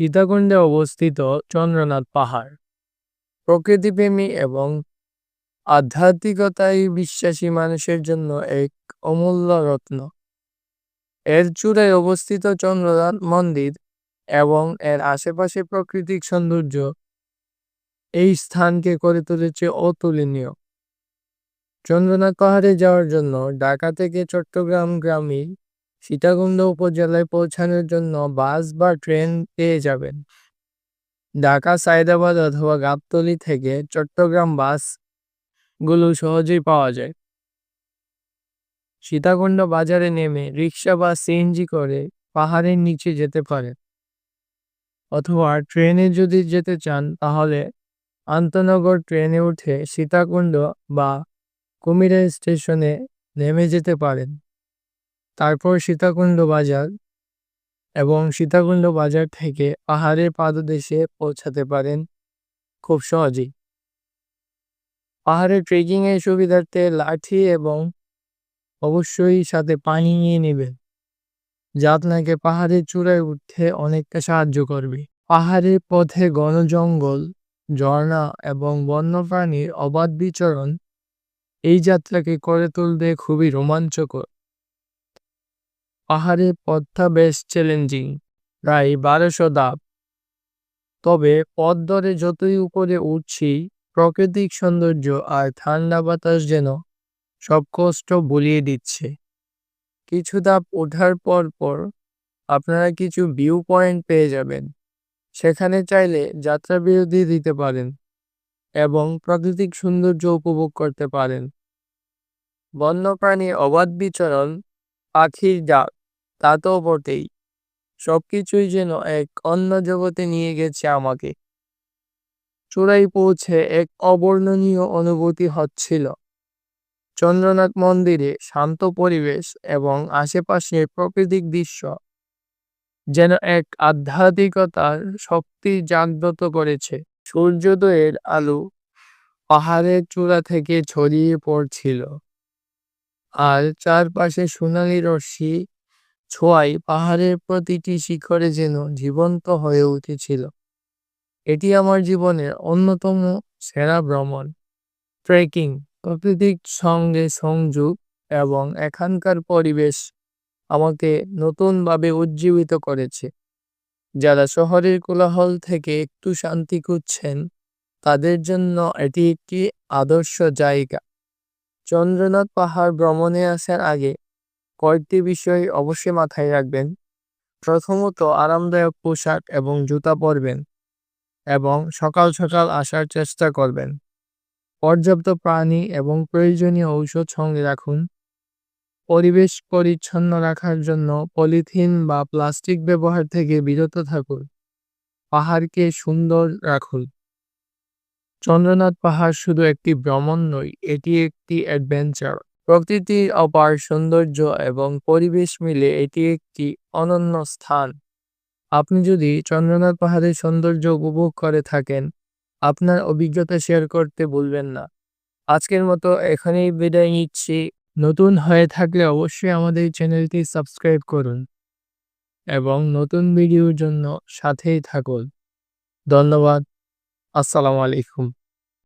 সীতাকুণ্ডে অবস্থিত চন্দ্রনাথ পাহাড়। প্রকৃতিপ্রেমী এবং আধ্যাত্মিকতায় বিশ্বাসী মানুষের জন্য এক অমূল্য রত্ন। এর চূড়ায় অবস্থিত চন্দ্রনাথ মন্দির এবং এর আশেপাশে প্রাকৃতিক সৌন্দর্য এই স্থানকে করে তুলেছে অতুলনীয়। চন্দ্রনাথ পাহাড়ে যাওয়ার জন্য ঢাকা থেকে চট্টগ্রাম গ্রামীণ সীতাকুণ্ড উপজেলায় পৌঁছানোর জন্য বাস বা ট্রেন পেয়ে যাবেন। ঢাকা, সায়দাবাদ অথবা গাবতলী থেকে চট্টগ্রাম বাসগুলো সহজেই পাওয়া যায়। সীতাকুণ্ড বাজারে নেমে রিক্সা বা সিএনজি করে পাহাড়ের নিচে যেতে পারে অথবা ট্রেনে যদি যেতে চান, তাহলে আন্তনগর ট্রেনে উঠে সীতাকুণ্ড বা কুমিরা স্টেশনে নেমে যেতে পারেন। তারপর সীতাকুণ্ড বাজার এবং সীতাকুণ্ড বাজার থেকে পাহাড়ের পাদদেশে পৌঁছাতে পারেন খুব সহজেই। পাহাড়ে ট্রেকিং এর সুবিধার্থে লাঠি এবং অবশ্যই সাথে পানি নিয়ে নেবেন। যা আপনাকে পাহাড়ের চূড়ায় উঠতে অনেকটা সাহায্য করবে। পাহাড়ের পথে ঘন জঙ্গল, ঝর্ণা এবং বন্যপ্রাণীর অবাধ বিচরণ এই যাত্রাকে করে তুলবে খুবই রোমাঞ্চকর। পাহাড়ের পথটা বেশ চ্যালেঞ্জিং প্রায় বারোশো ধাপ তবে পথ ধরে যতই উপরে উঠছি, প্রাকৃতিক সৌন্দর্য আর ঠান্ডা বাতাস যেন সব কষ্ট বলিয়ে দিচ্ছে। কিছু ধাপ ওঠার পর পর আপনারা কিছু ভিউ পয়েন্ট পেয়ে যাবেন। সেখানে চাইলে যাত্রা বিরতি দিতে পারেন এবং প্রাকৃতিক সৌন্দর্য উপভোগ করতে পারেন। বন্যপ্রাণীর অবাধ বিচরণ, পাখির ডাক। তা তো বটেই। সবকিছুই যেন এক অন্য জগতে নিয়ে গেছে আমাকে। চূড়াই পৌঁছে এক অবর্ণনীয় অনুভূতি হচ্ছিল। চন্দ্রনাথ মন্দিরে শান্ত পরিবেশ এবং আশেপাশের প্রাকৃতিক দৃশ্য যেন এক আধ্যাত্মিকতার শক্তি জাগ্রত করেছে। সূর্যোদয়ের আলো পাহাড়ের চূড়া থেকে ছড়িয়ে পড়ছিল। আর চারপাশে সোনালি রশ্মি ছোঁয়ায় পাহাড়ের প্রতিটি শিখরে যেন জীবন্ত হয়ে উঠেছিল। এটি আমার জীবনের অন্যতম সেরা ভ্রমণ। ট্রেকিং প্রকৃতির সঙ্গে সংযোগ এবং এখানকার পরিবেশ আমাকে নতুনভাবে উজ্জীবিত করেছে। যারা শহরের কোলাহল থেকে একটু শান্তি খুঁজছেন, তাদের জন্য এটি একটি আদর্শ জায়গা। চন্দ্রনাথ পাহাড় ভ্রমণে আসার আগে কয়েকটি বিষয় অবশ্যই মাথায় রাখবেন। প্রথমত, আরামদায়ক পোশাক এবং জুতা পরবেন এবং সকাল সকাল আসার চেষ্টা করবেন। পর্যাপ্ত প্রাণী এবং প্রয়োজনীয় ঔষধ সঙ্গে রাখুন। পরিবেশ পরিচ্ছন্ন রাখার জন্য পলিথিন বা প্লাস্টিক ব্যবহার থেকে বিরত থাকুন। পাহাড়কে সুন্দর রাখুন। চন্দ্রনাথ পাহাড় শুধু একটি ভ্রমণ নয়, এটি একটি অ্যাডভেঞ্চার। প্রকৃতির অপার সৌন্দর্য এবং পরিবেশ মিলে এটি একটি অনন্য স্থান। আপনি যদি চন্দ্রনাথ পাহাড়ের সৌন্দর্য উপভোগ করে থাকেন, আপনার অভিজ্ঞতা শেয়ার করতে ভুলবেন না। আজকের মতো এখানেই বিদায় নিচ্ছি। নতুন হয়ে থাকলে অবশ্যই আমাদের চ্যানেলটি সাবস্ক্রাইব করুন এবং নতুন ভিডিওর জন্য সাথেই থাকুন। ধন্যবাদ। আসসালামু আলাইকুম।